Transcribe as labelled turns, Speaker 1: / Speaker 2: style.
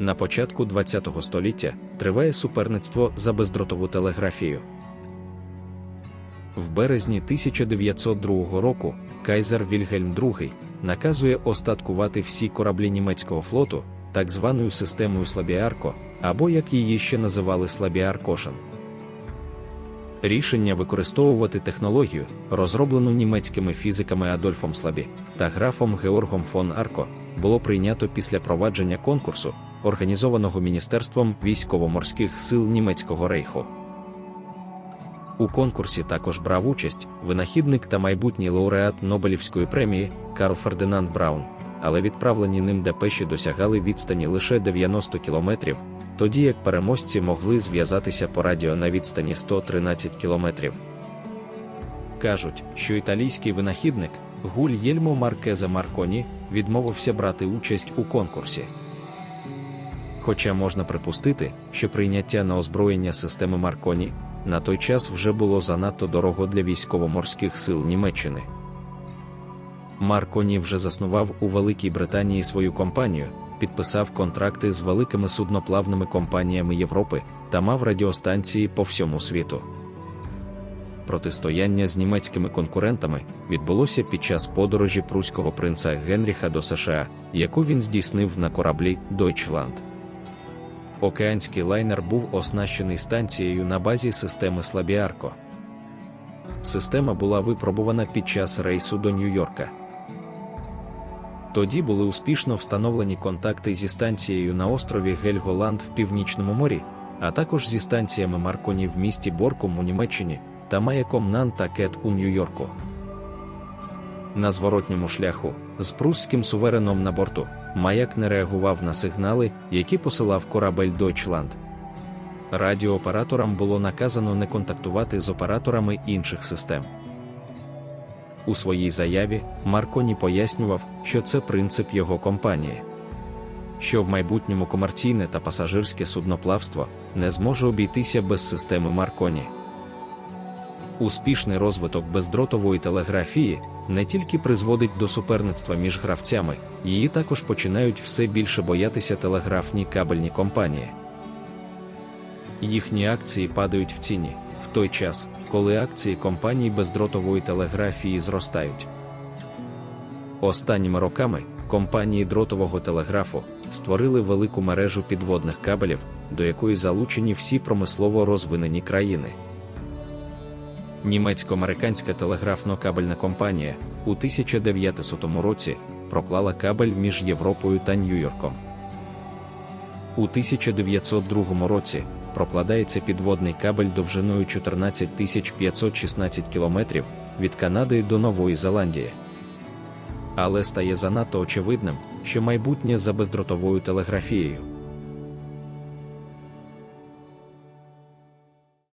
Speaker 1: На початку ХХ століття триває суперництво за бездротову телеграфію. В березні 1902 року кайзер Вільгельм II наказує остаткувати всі кораблі німецького флоту так званою системою Слабіарко, або як її ще називали Слабіаркошен. Рішення використовувати технологію, розроблену німецькими фізиками Адольфом Слабі та графом Георгом фон Арко, було прийнято після провадження конкурсу, організованого Міністерством військово-морських сил Німецького рейху. У конкурсі також брав участь винахідник та майбутній лауреат Нобелівської премії Карл Фердинанд Браун, але відправлені ним депеші досягали відстані лише 90 кілометрів, тоді як переможці могли зв'язатися по радіо на відстані 113 кілометрів. Кажуть, що італійський винахідник Гульєльмо Маркезе Марконі відмовився брати участь у конкурсі. Хоча можна припустити, що прийняття на озброєння системи Марконі на той час вже було занадто дорого для військово-морських сил Німеччини. Марконі вже заснував у Великій Британії свою компанію, підписав контракти з великими судноплавними компаніями Європи та мав радіостанції по всьому світу. Протистояння з німецькими конкурентами відбулося під час подорожі пруського принца Генріха до США, яку він здійснив на кораблі Deutschland. Океанський лайнер був оснащений станцією на базі системи Слабіарко. Система була випробувана під час рейсу до Нью-Йорка. Тоді були успішно встановлені контакти зі станцією на острові Гельголанд в Північному морі, а також зі станціями Марконі в місті Борком у Німеччині та маяком Нантакет у Нью-Йорку. На зворотньому шляху з прусським сувереном на борту маяк не реагував на сигнали, які посилав корабель Deutschland. Радіооператорам було наказано не контактувати з операторами інших систем. У своїй заяві Марконі пояснював, що це принцип його компанії, що в майбутньому комерційне та пасажирське судноплавство не зможе обійтися без системи Марконі. Успішний розвиток бездротової телеграфії не тільки призводить до суперництва між гравцями, її також починають все більше боятися телеграфні кабельні компанії. Їхні акції падають в ціні в той час, коли акції компаній бездротової телеграфії зростають. Останніми роками компанії дротового телеграфу створили велику мережу підводних кабелів, до якої залучені всі промислово розвинені країни. Німецько-американська телеграфно-кабельна компанія у 1900 році проклала кабель між Європою та Нью-Йорком. У 1902 році прокладається підводний кабель довжиною 14 516 кілометрів від Канади до Нової Зеландії. Але стає занадто очевидним, що майбутнє за бездротовою телеграфією.